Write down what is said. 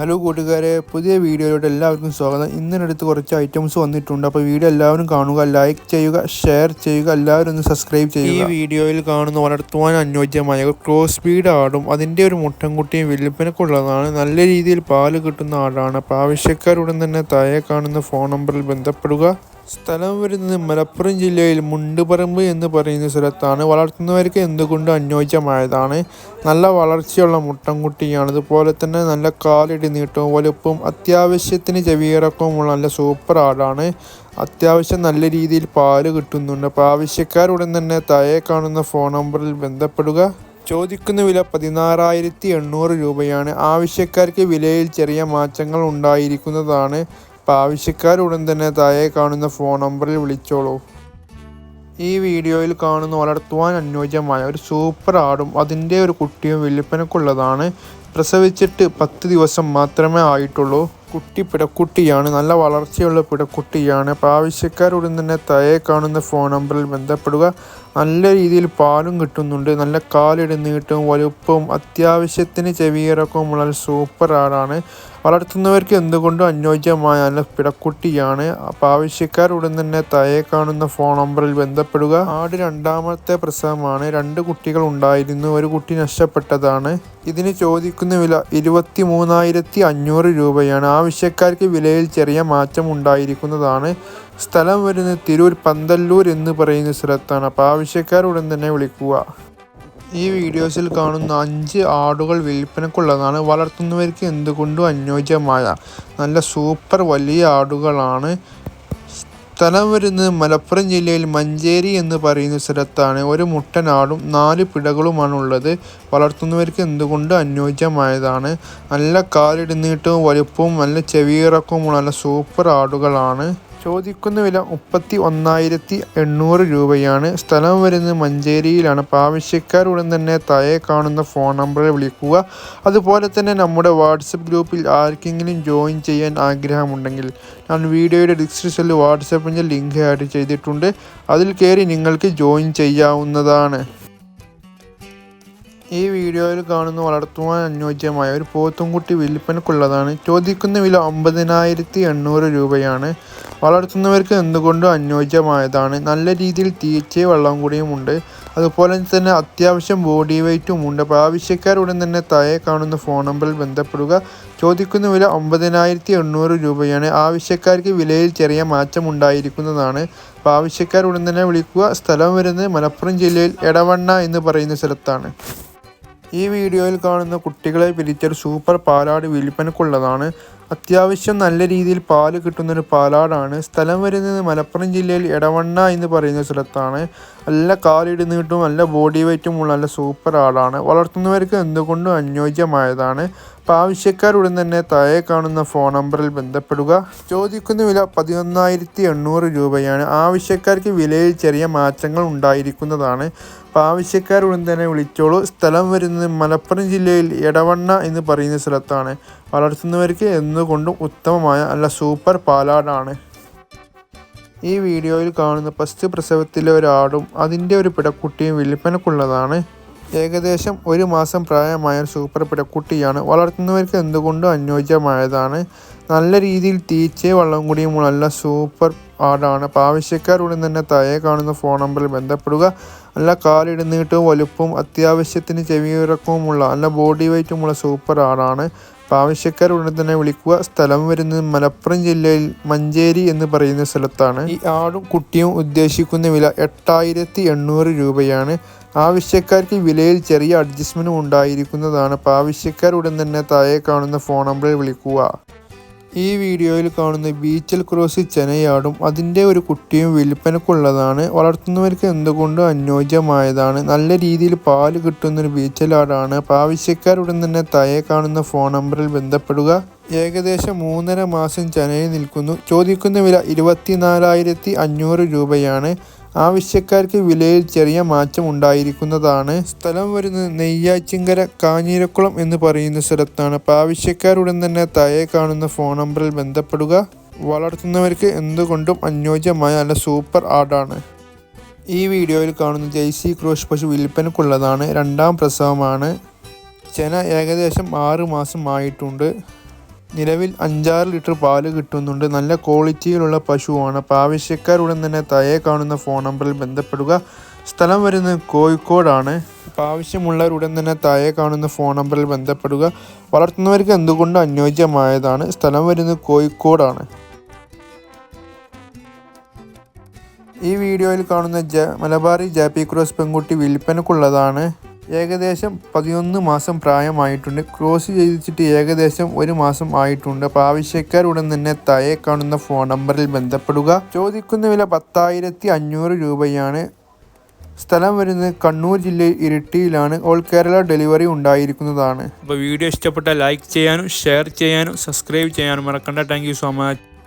Hello കൂട്ടുകാരെ പുതിയ വീഡിയോയിലോട്ട് എല്ലാവർക്കും സ്വാഗതം. ഇന്നിനടുത്ത് കുറച്ച് ഐറ്റംസ് വന്നിട്ടുണ്ട്. അപ്പോൾ വീഡിയോ എല്ലാവരും കാണുക ലൈക്ക് ചെയ്യുക ഷെയർ ചെയ്യുക എല്ലാവരും ഒന്ന് സബ്സ്ക്രൈബ് ചെയ്യുക. ഈ വീഡിയോയിൽ കാണുന്ന വളർത്തുവാൻ അനുയോജ്യമായ ക്രോസ് സ്പീഡ് ആടും അതിന്റെ ഒരു മുട്ടൻകുട്ടിയും വില്ലുപ്പിനൊക്കെയുള്ളതാണ് നല്ല രീതിയിൽ പാൽ കിട്ടുന്ന ആടാണ്. അപ്പോൾ ആവശ്യക്കാരുടൻ തന്നെ താഴെ കാണുന്ന ഫോൺ നമ്പറിൽ ബന്ധപ്പെടുക. സ്ഥലം വരുന്നത് മലപ്പുറം ജില്ലയിൽ മുണ്ടുപറമ്പ് എന്ന് പറയുന്ന സ്ഥലത്താണ്. വളർത്തുന്നവർക്ക് എന്തുകൊണ്ടും അനുയോജ്യമായതാണ്? നല്ല വളർച്ചയുള്ള മുട്ടൻകുട്ടിയാണ്. അതുപോലെ തന്നെ നല്ല കാലിടി നീട്ടവും വലുപ്പവും അത്യാവശ്യത്തിന് ചെവിയിറക്കവുമുള്ള നല്ല സൂപ്പർ ആടാണ്. അത്യാവശ്യം നല്ല രീതിയിൽ പാൽ കിട്ടുന്നുണ്ട്. അപ്പോൾ ആവശ്യക്കാരുടൻ തന്നെ താഴെ കാണുന്ന ഫോൺ നമ്പറിൽ ബന്ധപ്പെടുക. ചോദിക്കുന്ന വില പതിനാറായിരത്തി എണ്ണൂറ് രൂപയാണ്. ആവശ്യക്കാർക്ക് വിലയിൽ ചെറിയ മാറ്റങ്ങൾ ഉണ്ടായിരിക്കുന്നതാണ്. അപ്പോൾ ആവശ്യക്കാരുടൻ തന്നെ താഴെ കാണുന്ന ഫോൺ നമ്പറിൽ വിളിച്ചോളൂ. ഈ വീഡിയോയിൽ കാണുന്ന വളർത്തുവാൻ അനുയോജ്യമായ ഒരു സൂപ്പർ ആടും അതിന്റെ ഒരു കുട്ടിയും വില്പനക്കുള്ളതാണ് പ്രസവിച്ചിട്ട് പത്ത് ദിവസം മാത്രമേ ആയിട്ടുള്ളൂ. കുട്ടി പിടക്കുട്ടിയാണ് നല്ല വളർച്ചയുള്ള പിടക്കുട്ടിയാണ്. അപ്പോൾ ആവശ്യക്കാരുടൻ തന്നെ തയെ കാണുന്ന ഫോൺ നമ്പറിൽ ബന്ധപ്പെടുക. നല്ല രീതിയിൽ പാലും കിട്ടുന്നുണ്ട് നല്ല നീട്ടവും വലുപ്പവും അത്യാവശ്യത്തിന് ചെവിയിറക്കവുമുള്ള സൂപ്പർ ആടാണ്. വളർത്തുന്നവർക്ക് എന്തുകൊണ്ടും അനുയോജ്യമായ നല്ല പിടക്കുട്ടിയാണ്. അപ്പോൾ ആവശ്യക്കാരുടൻ തന്നെ താഴെ കാണുന്ന ഫോൺ നമ്പറിൽ ബന്ധപ്പെടുക. ആട് രണ്ടാമത്തെ പ്രസവമാണ്. രണ്ട് കുട്ടികൾ ഉണ്ടായിരുന്നു. ഒരു കുട്ടി നഷ്ടപ്പെട്ടതാണ്. ഇതിന് ചോദിക്കുന്ന വില ഇരുപത്തി മൂന്നായിരത്തി അഞ്ഞൂറ് രൂപയാണ്. ആവശ്യക്കാർക്ക് വിലയിൽ ചെറിയ മാറ്റം ഉണ്ടായിരിക്കുന്നതാണ്. സ്ഥലം വരുന്നത് തിരൂർ പന്തല്ലൂർ എന്ന് പറയുന്ന സ്ഥലത്താണ്. അപ്പോൾ ആവശ്യക്കാരുടൻ തന്നെ വിളിക്കുക. ഈ വീഡിയോസിൽ കാണുന്ന അഞ്ച് ആടുകൾ വിൽപ്പനക്കുള്ളതാണ്. വളർത്തുന്നവർക്ക് എന്തുകൊണ്ടും അനുയോജ്യമായ നല്ല സൂപ്പർ വലിയ ആടുകളാണ്. സ്ഥലം വരുന്നത് മലപ്പുറം ജില്ലയിൽ മഞ്ചേരി എന്ന് പറയുന്ന സ്ഥലത്താണ്. ഒരു മുട്ടനാടും നാല് പിടകളുമാണ് ഉള്ളത് വളർത്തുന്നവർക്ക് എന്തുകൊണ്ട് അനുയോജ്യമായതാണ്. നല്ല കാലിടുന്നീട്ടവും വലുപ്പവും നല്ല ചെവിയിറക്കവും നല്ല സൂപ്പർ ആടുകളാണ്. ചോദിക്കുന്ന വില മുപ്പത്തി ഒന്നായിരത്തി എണ്ണൂറ് രൂപയാണ്. സ്ഥലം വരുന്നത് മഞ്ചേരിയിലാണ്. അപ്പോൾ ആവശ്യക്കാരുടൻ തന്നെ താഴെ കാണുന്ന ഫോൺ നമ്പറിൽ വിളിക്കുക. അതുപോലെ തന്നെ നമ്മുടെ വാട്സപ്പ് ഗ്രൂപ്പിൽ ആർക്കെങ്കിലും ജോയിൻ ചെയ്യാൻ ആഗ്രഹമുണ്ടെങ്കിൽ ഞാൻ വീഡിയോയുടെ ഡിസ്ക്രിപ്ഷനിൽ വാട്സപ്പിന്റെ ലിങ്ക് ആഡ് ചെയ്തിട്ടുണ്ട്. അതിൽ കയറി നിങ്ങൾക്ക് ജോയിൻ ചെയ്യാവുന്നതാണ്. ഈ വീഡിയോയിൽ കാണുന്ന വളർത്തുവാൻ അനുയോജ്യമായ ഒരു പോത്തുംകുട്ടി വിൽപ്പനക്കുള്ളതാണ്. ചോദിക്കുന്ന വില ഒമ്പതിനായിരത്തി എണ്ണൂറ് രൂപയാണ്. വളർത്തുന്നവർക്ക് എന്തുകൊണ്ടും അനുയോജ്യമായതാണ്. നല്ല രീതിയിൽ തീറ്റയും വെള്ളം കൂടിയും ഉണ്ട്. അതുപോലെ തന്നെ അത്യാവശ്യം ബോഡി വെയ്റ്റും ഉണ്ട്. അപ്പോൾ ആവശ്യക്കാരുടൻ തന്നെ താഴെ കാണുന്ന ഫോൺ നമ്പറിൽ ബന്ധപ്പെടുക. ചോദിക്കുന്ന വില ഒമ്പതിനായിരത്തി എണ്ണൂറ് രൂപയാണ്. ആവശ്യക്കാർക്ക് വിലയിൽ ചെറിയ മാറ്റം ഉണ്ടായിരിക്കുന്നതാണ്. അപ്പോൾ ആവശ്യക്കാരുടൻ തന്നെ വിളിക്കുക. സ്ഥലം വരുന്നത് മലപ്പുറം ജില്ലയിൽ എടവണ്ണ എന്ന് പറയുന്ന സ്ഥലത്താണ്. ഈ വീഡിയോയിൽ കാണുന്ന കുട്ടികളെ പിരിച്ചൊരു സൂപ്പർ പാലാട് വിൽപ്പനക്കുള്ളതാണ്. അത്യാവശ്യം നല്ല രീതിയിൽ പാൽ കിട്ടുന്നൊരു പാലാടാണ്. സ്ഥലം വരുന്നത് മലപ്പുറം ജില്ലയിൽ എടവണ്ണ എന്ന് പറയുന്ന സ്ഥലത്താണ്. നല്ല കാലിടി നീട്ടും നല്ല ബോഡി വെയ്റ്റും ഉള്ള നല്ല സൂപ്പർ ആടാണ്. വളർത്തുന്നവർക്ക് എന്തുകൊണ്ടും അനുയോജ്യമായതാണ്. ആവശ്യക്കാരുടൻ തന്നെ താഴെ കാണുന്ന ഫോൺ നമ്പറിൽ ബന്ധപ്പെടുക. ചോദിക്കുന്ന വില പതിനൊന്നായിരത്തി എണ്ണൂറ് രൂപയാണ്. ആവശ്യക്കാർക്ക് വിലയിൽ ചെറിയ മാറ്റങ്ങൾ ഉണ്ടായിരിക്കുന്നതാണ്. അപ്പോൾ ആവശ്യക്കാരുടൻ തന്നെ വിളിച്ചോളൂ. സ്ഥലം വരുന്നത് മലപ്പുറം ജില്ലയിൽ എടവണ്ണ എന്ന് പറയുന്ന സ്ഥലത്താണ്. വളർത്തുന്നവർക്ക് എന്നുകൊണ്ടും ഉത്തമമായ അല്ല സൂപ്പർ പാലാടാണ്. ഈ വീഡിയോയിൽ കാണുന്ന ഫസ്റ്റ് പ്രസവത്തിലെ ഒരാടും അതിന്റെ ഒരു പിടക്കുട്ടിയും വിൽപ്പനക്കുള്ളതാണ് ഏകദേശം ഒരു മാസം പ്രായമായ ഒരു സൂപ്പർ പിടക്കുട്ടിയാണ് വളർത്തുന്നവർക്ക് എന്തുകൊണ്ടും അനുയോജ്യമായതാണ്. നല്ല രീതിയിൽ തീച്ചേ വള്ളം കുടിയുമുള്ള സൂപ്പർ ആടാണ്. അപ്പോൾ ആവശ്യക്കാരുടൻ തന്നെ താഴെ കാണുന്ന ഫോൺ നമ്പറിൽ ബന്ധപ്പെടുക. നല്ല കാലിടുന്നീട്ടവും വലുപ്പവും അത്യാവശ്യത്തിന് ചെവിയിറക്കവുമുള്ള നല്ല ബോഡി വെയ്റ്റുമുള്ള സൂപ്പർ ആടാണ്. അപ്പോൾ ആവശ്യക്കാരുടൻ തന്നെ വിളിക്കുക. സ്ഥലം വരുന്നത് മലപ്പുറം ജില്ലയിൽ മഞ്ചേരി എന്ന് പറയുന്ന സ്ഥലത്താണ്. ഈ ആടും കുട്ടിയും ഉദ്ദേശിക്കുന്ന വില എട്ടായിരത്തി എണ്ണൂറ് രൂപയാണ്. ആവശ്യക്കാർക്ക് വിലയിൽ ചെറിയ അഡ്ജസ്റ്റ്മെന്റും ഉണ്ടായിരിക്കുന്നതാണ്. അപ്പോൾ ആവശ്യക്കാരുടൻ തന്നെ താഴെ കാണുന്ന ഫോൺ നമ്പറിൽ വിളിക്കുക. ഈ വീഡിയോയിൽ കാണുന്ന ബീച്ചൽ ക്രോസ് ചെനയാടും. അതിന്റെ ഒരു കുട്ടിയും വിൽപ്പനക്കുള്ളതാണ്. വളർത്തുന്നവർക്ക് എന്തുകൊണ്ടും അനുയോജ്യമായതാണ്? നല്ല രീതിയിൽ പാൽ കിട്ടുന്നൊരു ബീച്ചലാടാണ് അപ്പോൾ ആവശ്യക്കാരുടൻ തന്നെ തയെ കാണുന്ന ഫോൺ നമ്പറിൽ ബന്ധപ്പെടുക. ഏകദേശം മൂന്നര മാസം ചെനയിൽ നിൽക്കുന്നു. ചോദിക്കുന്ന വില ഇരുപത്തിനാലായിരത്തി അഞ്ഞൂറ് രൂപയാണ്. ആവശ്യക്കാർക്ക് വിലയിൽ ചെറിയ മാറ്റം ഉണ്ടായിരിക്കുന്നതാണ്. സ്ഥലം വരുന്നത് നെയ്യാറ്റിങ്കര കാഞ്ഞിരക്കുളം എന്ന് പറയുന്ന സ്ഥലത്താണ്. അപ്പോൾ ആവശ്യക്കാരുടൻ തന്നെ താഴെ കാണുന്ന ഫോൺ നമ്പറിൽ ബന്ധപ്പെടുക. വളർത്തുന്നവർക്ക് എന്തുകൊണ്ടും അനുയോജ്യമായ നല്ല സൂപ്പർ ആടാണ്. ഈ വീഡിയോയിൽ കാണുന്ന ജെയ്സി ക്രോഷ് പശു വിൽപ്പനക്കുള്ളതാണ് രണ്ടാം പ്രസവമാണ്. ചെന ഏകദേശം ആറ് മാസം ആയിട്ടുണ്ട്. നിലവിൽ അഞ്ചാറ് ലിറ്റർ പാൽ കിട്ടുന്നുണ്ട്. നല്ല ക്വാളിറ്റിയിലുള്ള പശുവാണ്. അപ്പോൾ ആവശ്യക്കാരുടൻ തന്നെ താഴെ കാണുന്ന ഫോൺ നമ്പറിൽ ബന്ധപ്പെടുക. സ്ഥലം വരുന്നത് കോഴിക്കോടാണ്. അപ്പോൾ ആവശ്യമുള്ളവരുടൻ തന്നെ താഴെ കാണുന്ന ഫോൺ നമ്പറിൽ ബന്ധപ്പെടുക. വളർത്തുന്നവർക്ക് എന്തുകൊണ്ട് അനുയോജ്യമായതാണ്? സ്ഥലം വരുന്നത് കോഴിക്കോടാണ്. ഈ വീഡിയോയിൽ കാണുന്ന ജ മലബാറി ജാപ്പി ക്രോസ് പെൺകുട്ടി വിൽപ്പനക്കുള്ളതാണ്. ഏകദേശം പതിനൊന്ന് മാസം പ്രായമായിട്ടുണ്ട്. ക്രോസ് ചെയ്തിട്ട് ഏകദേശം ഒരു മാസം ആയിട്ടുണ്ട്. അപ്പോൾ ആവശ്യക്കാരുടൻ തന്നെ താഴെ കാണുന്ന ഫോൺ നമ്പറിൽ ബന്ധപ്പെടുക. ചോദിക്കുന്ന വില പത്തായിരത്തി അഞ്ഞൂറ് രൂപയാണ്. സ്ഥലം വരുന്നത് കണ്ണൂർ ജില്ലയിൽ ഇരിട്ടിയിലാണ്. ഓൾ കേരള ഡെലിവറി ഉണ്ടായിരിക്കുന്നതാണ്. അപ്പോൾ വീഡിയോ ഇഷ്ടപ്പെട്ട ലൈക്ക് ചെയ്യാനും ഷെയർ ചെയ്യാനും സബ്സ്ക്രൈബ് ചെയ്യാനും മറക്കണ്ട. Thank so much.